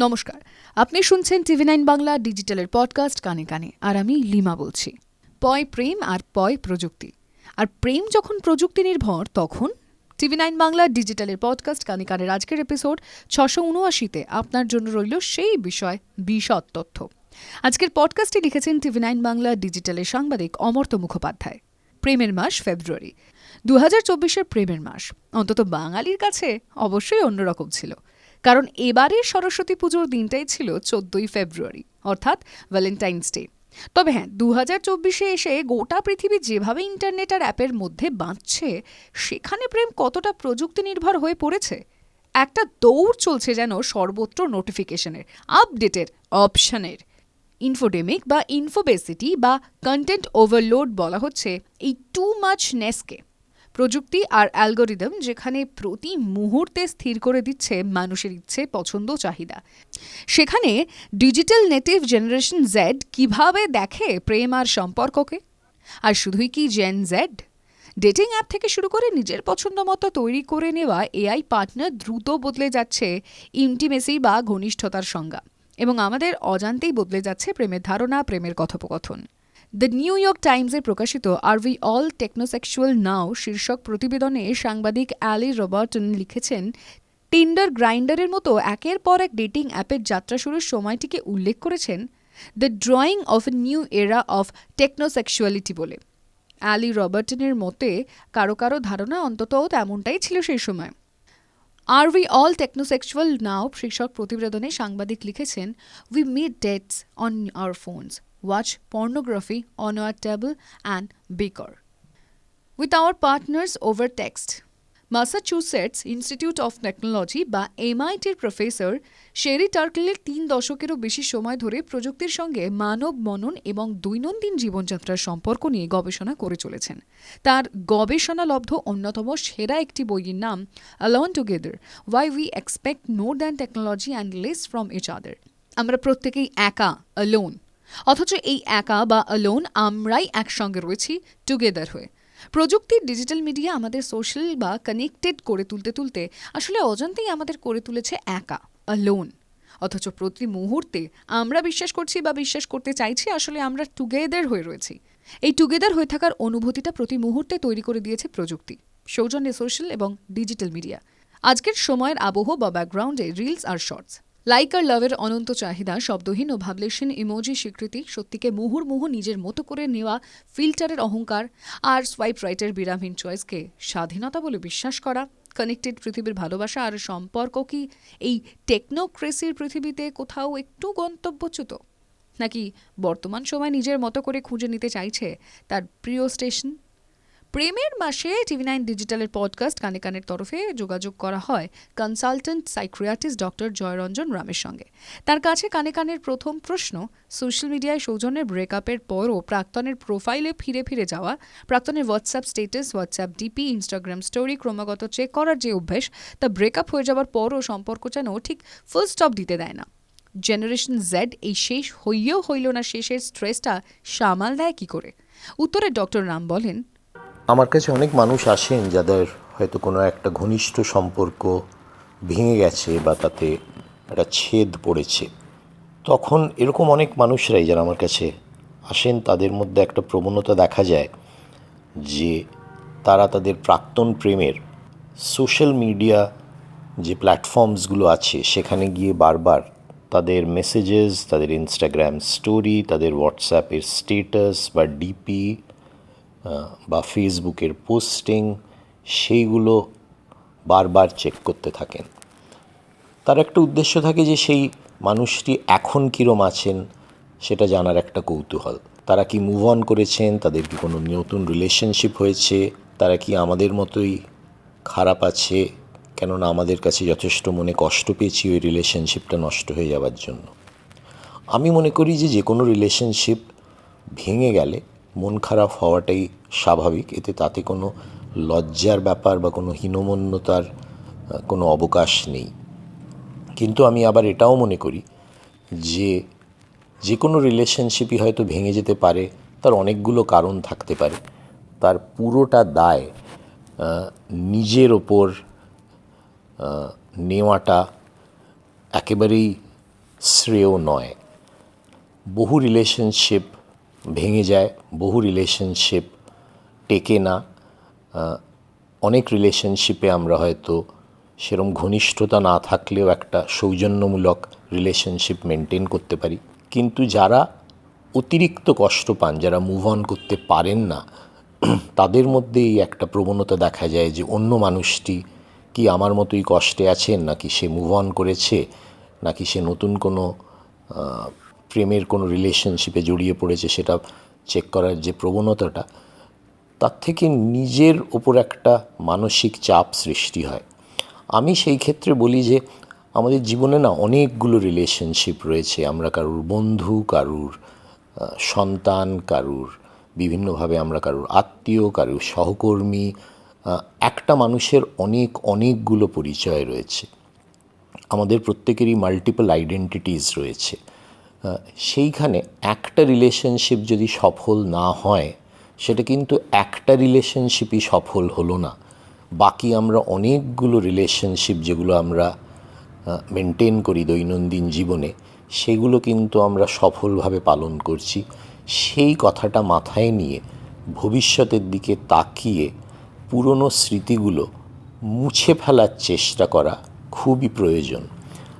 নমস্কার। আপনি শুনছেন টিভি নাইন বাংলা ডিজিটালের পডকাস্ট কানে কানে। আর আমি লিমা বলছি। পয় প্রেম আর পয় প্রযুক্তি। আর প্রেম যখন প্রযুক্তি নির্ভর, তখন টিভি নাইন বাংলা ডিজিটালের পডকাস্ট কানে কানের আজকের এপিসোড ছশো উনআশিতে আপনার জন্য রইল সেই বিষয়, বিশদ তথ্য। আজকের পডকাস্টটি লিখেছেন টিভি নাইন বাংলা ডিজিটালের সাংবাদিক অমর্ত মুখোপাধ্যায়। প্রেমের মাস ফেব্রুয়ারি। দু হাজার চব্বিশের প্রেমের মাস। অন্তত বাঙালির কাছে অবশ্যই অন্যরকম ছিল। কারণ এবারের সরস্বতী পুজোর দিনটাই ছিল চোদ্দই ফেব্রুয়ারি, অর্থাৎ ভ্যালেন্টাইন্স ডে তবে হ্যাঁ দু চব্বিশে এসে গোটা পৃথিবী যেভাবে ইন্টারনেট আর অ্যাপের মধ্যে বাঁচছে, সেখানে প্রেম কতটা প্রযুক্তি নির্ভর হয়ে পড়েছে? একটা দৌড় চলছে যেন সর্বত্র নোটিফিকেশনের আপডেটের অপশনের ইনফোডেমিক বা ইনফোবেসিটি বা কন্টেন্ট ওভারলোড বলা হচ্ছে এই টু মাচ নেসকে প্রযুক্তি আর অ্যালগোরিদম যেখানে প্রতি মুহূর্তে স্থির করে দিচ্ছে মানুষের ইচ্ছে, পছন্দ চাহিদা। সেখানে ডিজিটাল নেটিভ জেনারেশন জেড কীভাবে দেখে প্রেম আর সম্পর্ককে? আর শুধুই কি জেন জেড ডেটিং অ্যাপ থেকে শুরু করে নিজের পছন্দ মতো তৈরি করে নেওয়া এআই পার্টনার দ্রুত বদলে যাচ্ছে ইন্টিমেসি বা ঘনিষ্ঠতার সংজ্ঞা। এবং আমাদের অজান্তেই বদলে যাচ্ছে প্রেমের ধারণা, প্রেমের কথোপকথন। দ্য নিউ ইয়র্ক টাইমসে প্রকাশিত আর উই অল টেকনোসেক্সুয়াল নাও শীর্ষক প্রতিবেদনে সাংবাদিক অ্যালি রবার্টন লিখেছেন টিন্ডার গ্রাইন্ডারের মতো একের পর এক ডেটিং অ্যাপের যাত্রা শুরুর সময়টিকে উল্লেখ করেছেন the drawing of a new era of technosexuality বলে। অ্যালি রবার্টনের মতে, কারও কারও ধারণা অন্তত তেমনটাই ছিল সেই সময়। আর উই অল টেকনোসেক্সুয়াল নাও শীর্ষক প্রতিবেদনে সাংবাদিক লিখেছেন we meet dates on our phones watch pornography on our table and bicker with our partners over text Massachusetts Institute of Technology বা এমআইটির প্রফেসর শেরি টার্কলের তিন দশকেরও বেশি সময় ধরে প্রযুক্তির সঙ্গে মানব মনন এবং দৈনন্দিন জীবনযাত্রার সম্পর্ক নিয়ে গবেষণা করে চলেছেন। তার গবেষণালব্ধ অন্যতম সেরা একটি বইয়ের নাম alone together why we expect more than technology and less from each other আমরা প্রত্যেকেই একা অ্যালোন অথচ এই একা বা অ্যালোন আমরাই একসঙ্গে রয়েছি টুগেদার হয়ে। প্রযুক্তির ডিজিটাল মিডিয়া আমাদের সোশ্যাল বা কানেক্টেড করে তুলতে তুলতে আসলে অজান্তেই আমাদের করে তুলেছে একা অ্যালোন অথচ প্রতি মুহূর্তে আমরা বিশ্বাস করছি বা বিশ্বাস করতে চাইছি আসলে আমরা টুগেদার হয়ে রয়েছি। এই টুগেদার হয়ে থাকার অনুভূতিটা প্রতি মুহূর্তে তৈরি করে দিয়েছে প্রযুক্তি, সৌজন্যে সোশ্যাল এবং ডিজিটাল মিডিয়া আজকের সময়ের আবহ বা ব্যাকগ্রাউন্ডে রিলস আর শর্টস লাইক আর লাভের অনন্ত চাহিদা, শব্দহীন ও ভাবলেশীন ইমোজি স্বীকৃতি, সত্যিকে মুহুর্মুহু নিজের মতো করে নেওয়া ফিল্টারের অহংকার, আর সোয়াইপ রাইটের বিরামহীন চয়েসকে স্বাধীনতা বলে বিশ্বাস করা। কানেক্টেড পৃথিবীর ভালোবাসা আর সম্পর্ক কি এই টেকনোক্রেসির পৃথিবীতে কোথাও একটু গন্তব্যচ্যুত? নাকি বর্তমান সময় নিজের মতো করে খুঁজে নিতে চাইছে তার প্রিয় স্টেশন প্রেমের মাসে টিভি নাইন ডিজিটালের পডকাস্ট কানে কানের তরফে যোগাযোগ করা হয় কনসালটেন্ট সাইক্রিয়াটিস্ট ডক্টর জয়রঞ্জন রামের সঙ্গে। তার কাছে কানে কানের প্রথম প্রশ্ন, সোশ্যাল মিডিয়ায় সৌজন্যের ব্রেকআপের পরও প্রাক্তনের প্রোফাইলে ফিরে ফিরে যাওয়া, প্রাক্তনের WhatsApp status WhatsApp DP, Instagram story ক্রমাগত চেক করার যে অভ্যেস, তা ব্রেকআপ হয়ে যাওয়ার পরও সম্পর্ক যেন ঠিক ফুল স্টপ দিতে দেয় না। জেনারেশন জেড এই শেষ হইয়েও হইল না, শেষের স্ট্রেসটা সামাল দেয় কী করে? উত্তরে ডক্টর রাম বলেন আমার কাছে অনেক মানুষ আসেন যাদের হয়তো কোনো একটা ঘনিষ্ঠ সম্পর্ক ভেঙে গেছে বা তাতে একটা ছেদ পড়েছে। তখন এরকম অনেক মানুষরাই যারা আমার কাছে আসেন, তাদের মধ্যে একটা প্রবণতা দেখা যায় যে তারা তাদের প্রাক্তন প্রেমের সোশ্যাল মিডিয়া যে প্ল্যাটফর্মসগুলো আছে, সেখানে গিয়ে বারবার তাদের মেসেজেস তাদের ইনস্টাগ্রাম স্টোরি তাদের হোয়াটসঅ্যাপের স্টেটাস বা ডিপি বা ফেসবুকের পোস্টিং, সেইগুলো বারবার চেক করতে থাকেন। তার একটা উদ্দেশ্য থাকে যে সেই মানুষটি এখন কীরম আছেন, সেটা জানার একটা কৌতূহল। তারা কি মুভ অন করেছেন? তাদের কি কোনো নতুন রিলেশনশিপ হয়েছে? তারা কি আমাদের মতোই খারাপ আছে? কেননা আমাদের কাছে যথেষ্ট মনে কষ্ট পেয়েছি ওই রিলেশনশিপটা নষ্ট হয়ে যাওয়ার জন্য। আমি মনে করি যে যে কোনো রিলেশনশিপ ভেঙে গেলে মন খারাপ হওয়াটাই স্বাভাবিক। এতে তাতে কোনো লজ্জার ব্যাপার বা কোনো হীনমন্যতার কোনো অবকাশ নেই। কিন্তু আমি আবার এটাও মনে করি যে যে কোনো রিলেশনশিপই হয়তো ভেঙে যেতে পারে, তার অনেকগুলো কারণ থাকতে পারে। তার পুরোটা দায় নিজের ওপর নেওয়াটা একেবারেই শ্রেয় নয়। বহু রিলেশনশিপ ভেঙে যায়, বহু রিলেশনশিপ টেকে না। অনেক রিলেশনশিপে আমরা হয়তো সেরম ঘনিষ্ঠতা না থাকলেও একটা সৌজন্যমূলক রিলেশনশিপ মেনটেন করতে পারি। কিন্তু যারা অতিরিক্ত কষ্ট পান, যারা মুভ অন করতে পারেন না, তাদের মধ্যে এই একটা প্রবণতা দেখা যায় যে, অন্য মানুষটি কি আমার মতোই কষ্টে আছেন? নাকি সে মুভ অন করেছে? নাকি সে নতুন কোনো প্রেমের কোনো রিলেশনশিপে জড়িয়ে পড়েছে সেটা চেক করার যে প্রবণতাটা, তার থেকে নিজের ওপর একটা মানসিক চাপ সৃষ্টি হয়। আমি সেই ক্ষেত্রে বলি যে, আমাদের জীবনে না অনেকগুলো রিলেশনশিপ রয়েছে। আমরা কারুর বন্ধু, কারুর সন্তান, কারুর বিভিন্নভাবে আমরা কারুর আত্মীয়, কারুর সহকর্মী একটা মানুষের অনেক, অনেকগুলো পরিচয় রয়েছে। আমাদের প্রত্যেকেরই মাল্টিপল আইডেন্টিটিস রয়েছে। সেইখানে একটা রিলেশনশিপ যদি সফল না হয়, সেটা কিন্তু একটা রিলেশনশিপই সফল হলো না। বাকি আমরা অনেকগুলো রিলেশনশিপ যেগুলো আমরা মেনটেন করি দৈনন্দিন জীবনে, সেগুলো কিন্তু আমরা সফলভাবে পালন করছি। সেই কথাটা মাথায় নিয়ে ভবিষ্যতের দিকে তাকিয়ে পুরনো স্মৃতিগুলো মুছে ফেলার চেষ্টা করা খুবই প্রয়োজন।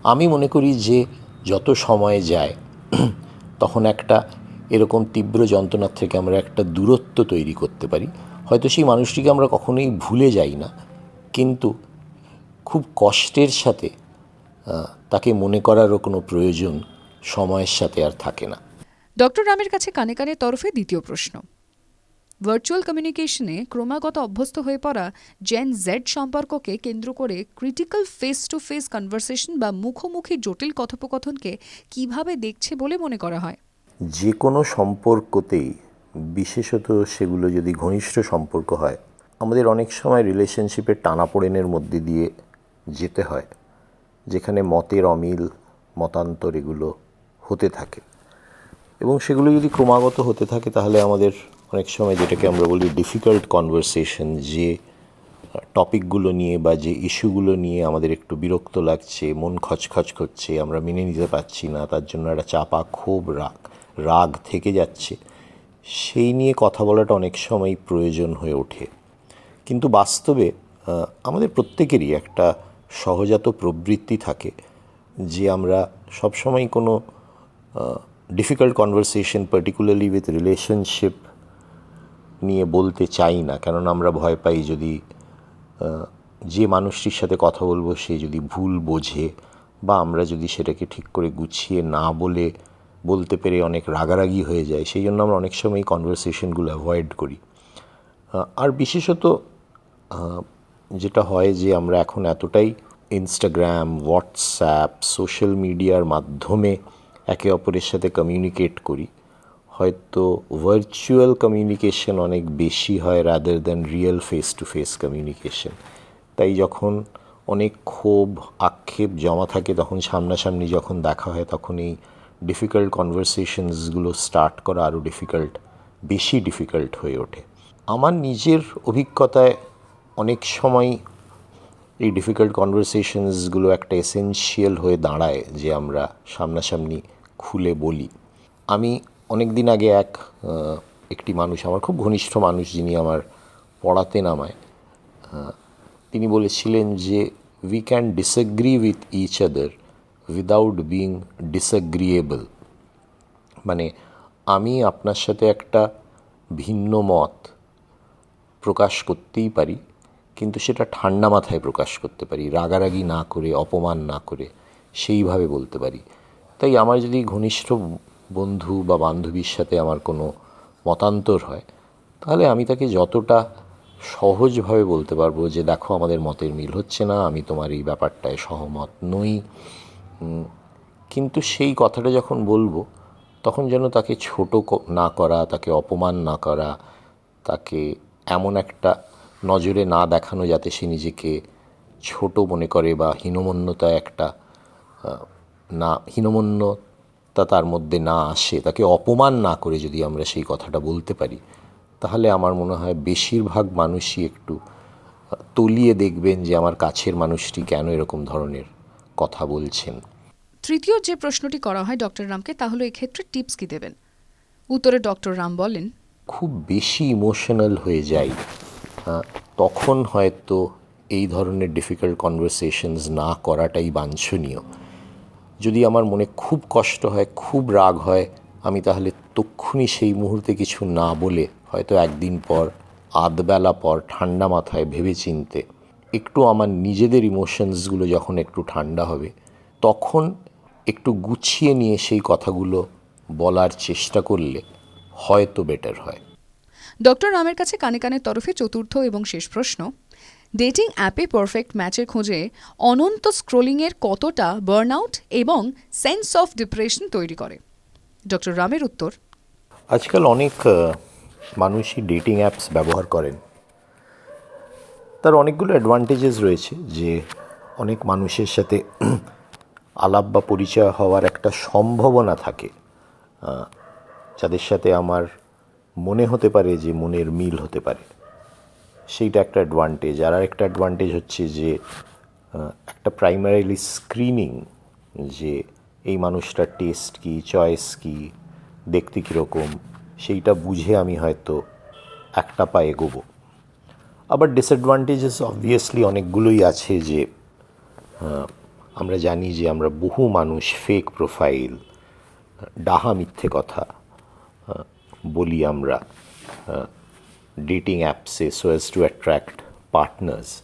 আমি মনে করি যে যত সময় যায় তখন একটা এরকম তীব্র যন্ত্রণার থেকে আমরা একটা দূরত্ব তৈরি করতে পারি। হয়তো সেই মানুষটিকে আমরা কখনোই ভুলে যাই না, কিন্তু খুব কষ্টের সাথে তাকে মনে করারও কোনো প্রয়োজন সময়ের সাথে আর থাকে না। ডক্টর রামের কাছে কানে কানে তরফে দ্বিতীয় প্রশ্ন। ভার্চুয়াল কমিউনিকেশনে ক্রমাগত অভ্যস্ত হয়ে পড়া জেন জেড সম্পর্ককে কেন্দ্র করে critical face to face conversation বা মুখোমুখি জটিল কথোপকথনকে কীভাবে দেখছে বলে মনে করা হয়? যে কোনো সম্পর্কতেই, বিশেষত সেগুলো যদি ঘনিষ্ঠ সম্পর্ক হয়, আমাদের অনেক সময় রিলেশনশিপের টানাপোড়েনের মধ্যে দিয়ে যেতে হয়, যেখানে মতের অমিল, মতান্তর এগুলো হতে থাকে। এবং সেগুলো যদি ক্রমাগত হতে থাকে, তাহলে আমাদের অনেক সময় যেটাকে আমরা বলি ডিফিকাল্ট কনভারসেশন যে টপিকগুলো নিয়ে বা যে ইস্যুগুলো নিয়ে আমাদের একটু বিরক্ত লাগছে, মন খচখচ করছে, আমরা মেনে নিতে পারছি না, তার জন্য একটা চাপা ক্ষোভ, রাগ রাগ থেকে যাচ্ছে, সেই নিয়ে কথা বলাটা অনেক সময় প্রয়োজন হয়ে ওঠে। কিন্তু বাস্তবে আমাদের প্রত্যেকেরই একটা সহজাত প্রবৃত্তি থাকে যে আমরা সবসময় কোনো difficult conversation particularly with relationship নিয়ে বলতে চাই না, কেননা আমরা ভয় পাই যদি যে মানুষটির সাথে কথা বলব সে যদি ভুল বোঝে বা আমরা যদি সেটাকে ঠিক করে গুছিয়ে না বলে বলতে পেরে অনেক রাগারাগি হয়ে যায়, সেই জন্য আমরা অনেক সময় কনভারসেশনগুলো অ্যাভয়েড করি। আর বিশেষত যেটা হয় যে আমরা এখন এতটাই ইনস্টাগ্রাম হোয়াটসঅ্যাপ সোশ্যাল মিডিয়ার মাধ্যমে একে অপরের সাথে কমিউনিকেট করি হয়তো ভার্চুয়াল কমিউনিকেশন অনেক বেশি হয় rather than real face to face communication তাই যখন অনেক ক্ষোভ, আক্ষেপ জমা থাকে, তখন সামনাসামনি যখন দেখা হয়, তখন এই ডিফিকাল্ট কনভারসেশনসগুলো স্টার্ট করা আরও ডিফিকাল্ট বেশি ডিফিকাল্ট হয়ে ওঠে। আমার নিজের অভিজ্ঞতায় অনেক সময় এই ডিফিকাল্ট কনভারসেশনসগুলো একটা এসেনশিয়াল হয়ে দাঁড়ায় যে আমরা সামনাসামনি খুলে বলি। আমি অনেক দিন আগে এক একটি মানুষ, আমার খুব ঘনিষ্ঠ মানুষ যিনি আমার পড়াতেন আমায় তিনি বলেছিলেন যে we can disagree with each other without being disagreeable মানে আমি আপনার সাথে একটা ভিন্ন মত প্রকাশ করতেই পারি, কিন্তু সেটা ঠান্ডা মাথায় প্রকাশ করতে পারি, রাগারাগি না করে, অপমান না করে, সেইভাবে বলতে পারি। তাই আমার যদি ঘনিষ্ঠ বন্ধু বা বান্ধবীর সাথে আমার কোনো মতান্তর হয়, তাহলে আমি তাকে যতটা সহজভাবে বলতে পারব যে, দেখো, আমাদের মতের মিল হচ্ছে না, আমি তোমার এই ব্যাপারটায় সহমত নই। কিন্তু সেই কথাটা যখন বলব, তখন যেন তাকে ছোট না করা, তাকে অপমান না করা, তাকে এমন একটা নজরে না দেখানো যাতে সে নিজেকে ছোট মনে করে বা হীনমন্যতা একটা না না হীনমন্যতা তার মধ্যে না আসে তাকে অপমান না করে যদি আমরা সেই কথাটা বলতে পারি তাহলে আমার মনে হয় বেশিরভাগ মানুষই একটু তলিয়ে দেখবেন যে আমার কাছের মানুষটি কেন এরকম ধরনের কথা বলছেন। তৃতীয় যে প্রশ্নটি করা হয় ডক্টর রামকে তাহলে এক্ষেত্রে টিপস কি দেবেন? উত্তরে ডক্টর রাম বলেন খুব বেশি ইমোশনাল হয়ে যাই তখন হয়তো এই ধরনের ডিফিকাল্ট কনভারসেশনস না করাটাই বাঞ্ছনীয়। যদি আমার মনে খুব কষ্ট হয়, খুব রাগ হয়, আমি তাহলে তক্ষুনি সেই মুহূর্তে কিছু না বলে হয়তো একদিন পর, আধবেলা পর ঠান্ডা মাথায় ভেবে চিনতে একটু আমার নিজেদের ইমোশনসগুলো যখন একটু ঠান্ডা হবে, তখন একটু গুছিয়ে নিয়ে সেই কথাগুলো বলার চেষ্টা করলে হয়তো বেটার হয়। ডক্টর রামের কাছে কানে কানের তরফে চতুর্থ এবং শেষ প্রশ্ন ডেটিং অ্যাপে পারফেক্ট ম্যাচের খোঁজে অনন্ত স্ক্রোলিংয়ের কতটা বার্নআউট এবং সেন্স অফ ডিপ্রেশন তৈরি করে। ডক্টর রামের উত্তর। আজকাল অনেক মানুষই ডেটিং অ্যাপস ব্যবহার করেন। তার অনেকগুলো অ্যাডভান্টেজেস রয়েছে যে অনেক মানুষের সাথে আলাপ বা পরিচয় হওয়ার একটা সম্ভাবনা থাকে। যাদের সাথে আমার মনে হতে পারে যে মনের মিল হতে পারে। সেইটা একটা অ্যাডভান্টেজ আর একটা অ্যাডভান্টেজ হচ্ছে যে একটা প্রাইমারিলি স্ক্রিনিং যে এই মানুষটার টেস্ট কি চয়েস কি, দেখতে কীরকম, সেইটা বুঝে আমি হয়তো একটা পা এগোবো। আবার ডিসঅ্যাডভান্টেজেস অবভিয়াসলি অনেকগুলোই আছে যে আমরা জানি যে আমরা বহু মানুষ ফেক প্রোফাইল ডাহা মিথ্যে কথা বলি আমরা ডেটিং অ্যাপসে so as to attract partners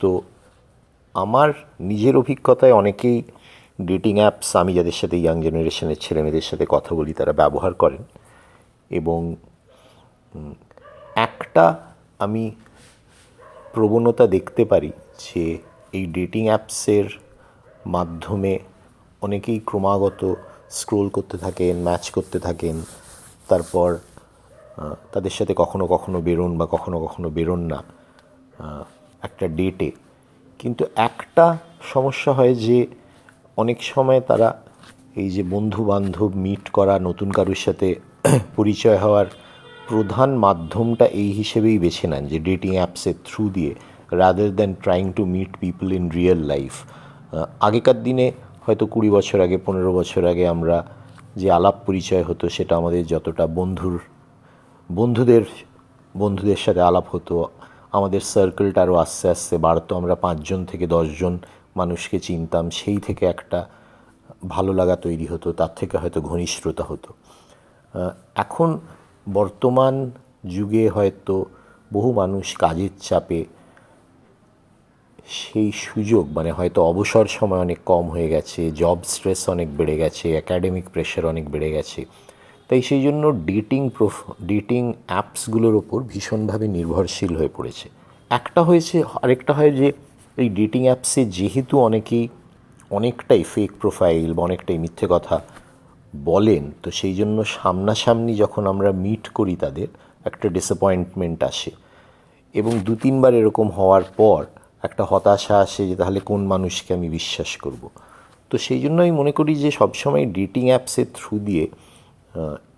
তো আমার নিজের অভিজ্ঞতায় অনেকেই ডেটিং অ্যাপস আমি যাদের সাথে ইয়াং জেনারেশনের ছেলেমেয়েদের সাথে কথা বলি, তারা ব্যবহার করেন। এবং একটা আমি প্রবণতা দেখতে পারি যে এই ডেটিং অ্যাপসের মাধ্যমে অনেকেই ক্রমাগত স্ক্রোল করতে থাকেন ম্যাচ করতে থাকেন, তারপর তাদের সাথে কখনো কখনো বেরোন বা কখনো কখনো বেরোন না একটা ডেটে কিন্তু একটা সমস্যা হয় যে অনেক সময় তারা এই যে বন্ধু বান্ধব মিট করা, নতুন কারোর সাথে পরিচয় হওয়ার প্রধান মাধ্যমটা এই হিসেবেই বেছে নেন যে ডেটিং অ্যাপসের থ্রু দিয়ে rather than trying to meet people in real life আগেকার দিনে হয়তো কুড়ি বছর আগে, পনেরো বছর আগে আমরা যে আলাপ পরিচয় হতো, সেটা আমাদের যতটা বন্ধুর বন্ধুদের বন্ধুদের সাথে আলাপ হতো। আমাদের সার্কেলটা আরও আস্তে আস্তে বাড়তো। আমরা পাঁচজন থেকে দশজন মানুষকে চিনতাম। সেই থেকে একটা ভালো লাগা তৈরি হতো। তার থেকে হয়তো ঘনিষ্ঠতা হতো। এখন বর্তমান যুগে হয়তো বহু মানুষ কাজের চাপে সেই সুযোগ মানে হয়তো অবসর সময় অনেক কম হয়ে গেছে জব স্ট্রেস অনেক বেড়ে গেছে অ্যাকাডেমিক প্রেশার অনেক বেড়ে গেছে। তাই সেই জন্য ডেটিং প্রোফ ডেটিং অ্যাপসগুলোর ওপর ভীষণভাবে নির্ভরশীল হয়ে পড়েছে। একটা হয়েছে, আরেকটা হয় যে এই ডেটিং অ্যাপসে যেহেতু অনেকেই অনেকটাই ফেক প্রোফাইল বা অনেকটাই মিথ্যে কথা বলেন, তো সেই জন্য সামনাসামনি যখন আমরা মিট করি তাদের, একটা ডিসঅ্যাপয়েন্টমেন্ট আসে। এবং দু তিনবার এরকম হওয়ার পর একটা হতাশা আসে যে তাহলে কোন মানুষকে আমি বিশ্বাস করব? তো সেই জন্য আমি মনে করি যে সবসময় ডেটিং অ্যাপসের থ্রু দিয়ে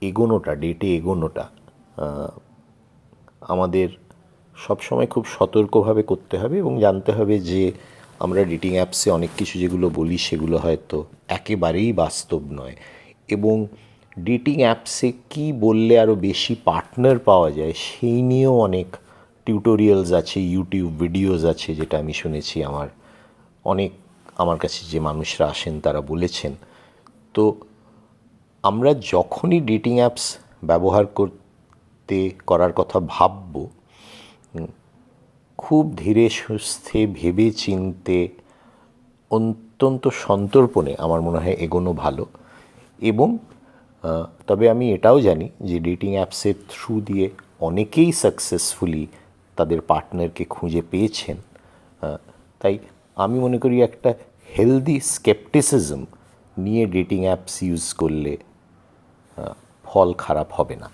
এগোনোটা ডেটে এগোনোটা আমাদের সবসময় খুব সতর্কভাবে করতে হবে এবং জানতে হবে যে আমরা ডেটিং অ্যাপসে অনেক কিছু যেগুলো বলি সেগুলো হয়তো একেবারেই বাস্তব নয় এবং ডেটিং অ্যাপসে কি বললে আরও বেশি পার্টনার পাওয়া যায় সেই নিয়েও অনেক টিউটোরিয়ালস আছে ইউটিউব ভিডিওস আছে যেটা আমি শুনেছি আমার, অনেক আমার কাছে যে মানুষরা আসেন তারা বলেছেন। তো আমরা যখনই ডেটিং অ্যাপস ব্যবহার করতে, করার কথা ভাববো খুব ধীরে সুস্থে ভেবে চিনতে অত্যন্ত সন্তর্পণে আমার মনে হয় এগোনো ভালো। এবং তবে আমি এটাও জানি যে ডেটিং অ্যাপসের থ্রু দিয়ে অনেকেই সাকসেসফুলি তাদের পার্টনারকে খুঁজে পেয়েছেন। তাই আমি মনে করি একটা হেলদি স্কেপটিসিজম নিয়ে ডেটিং অ্যাপস ইউজ করলে ফল খারাপ হবে না।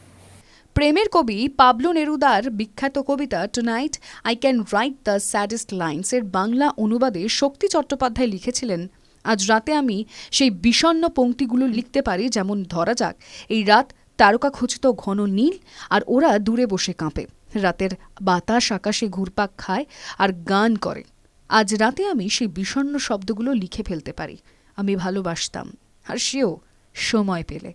প্রেমের কবি পাবলো নেরুদার বিখ্যাত কবিতা tonight I can write the saddest lines এর বাংলা অনুবাদে শক্তি চট্টোপাধ্যায় লিখেছিলেন। আজ রাতে আমি সেই বিষণ্ণ পংক্তিগুলো লিখতে পারি, যেমন ধরা যাক, এই রাত তারকা খচিত ঘন নীল আর ওরা দূরে বসে কাঁপে। রাতের বাতাস আকাশে ঘুরপাক খায় আর গান করে। আজ রাতে আমি সেই বিষণ্ণ শব্দগুলো লিখে ফেলতে পারি। আমি ভালোবাসতাম, আর সেও সময় পেলে।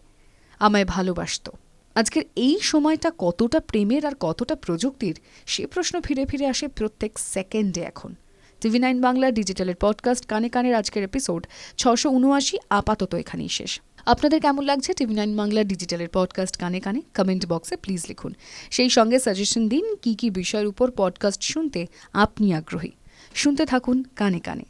আমায় ভালোবাসত। আজকের এই সময়টা কতটা প্রেমের আর কতটা প্রযুক্তির, সে প্রশ্ন ফিরে ফিরে আসে প্রত্যেক সেকেন্ডে এখন। টিভি নাইন বাংলা ডিজিটালের পডকাস্ট কানে কানের আজকের এপিসোড ছশো উনআশি, আপাতত এখানেই শেষ। আপনাদের কেমন লাগছে টিভি নাইন বাংলা ডিজিটালের পডকাস্ট কানে কানে? কমেন্ট বক্সে প্লিজ লিখুন। সেই সঙ্গে সাজেশন দিন, কি কি বিষয়ের উপর পডকাস্ট শুনতে আপনি আগ্রহী। শুনতে থাকুন কানে কানে।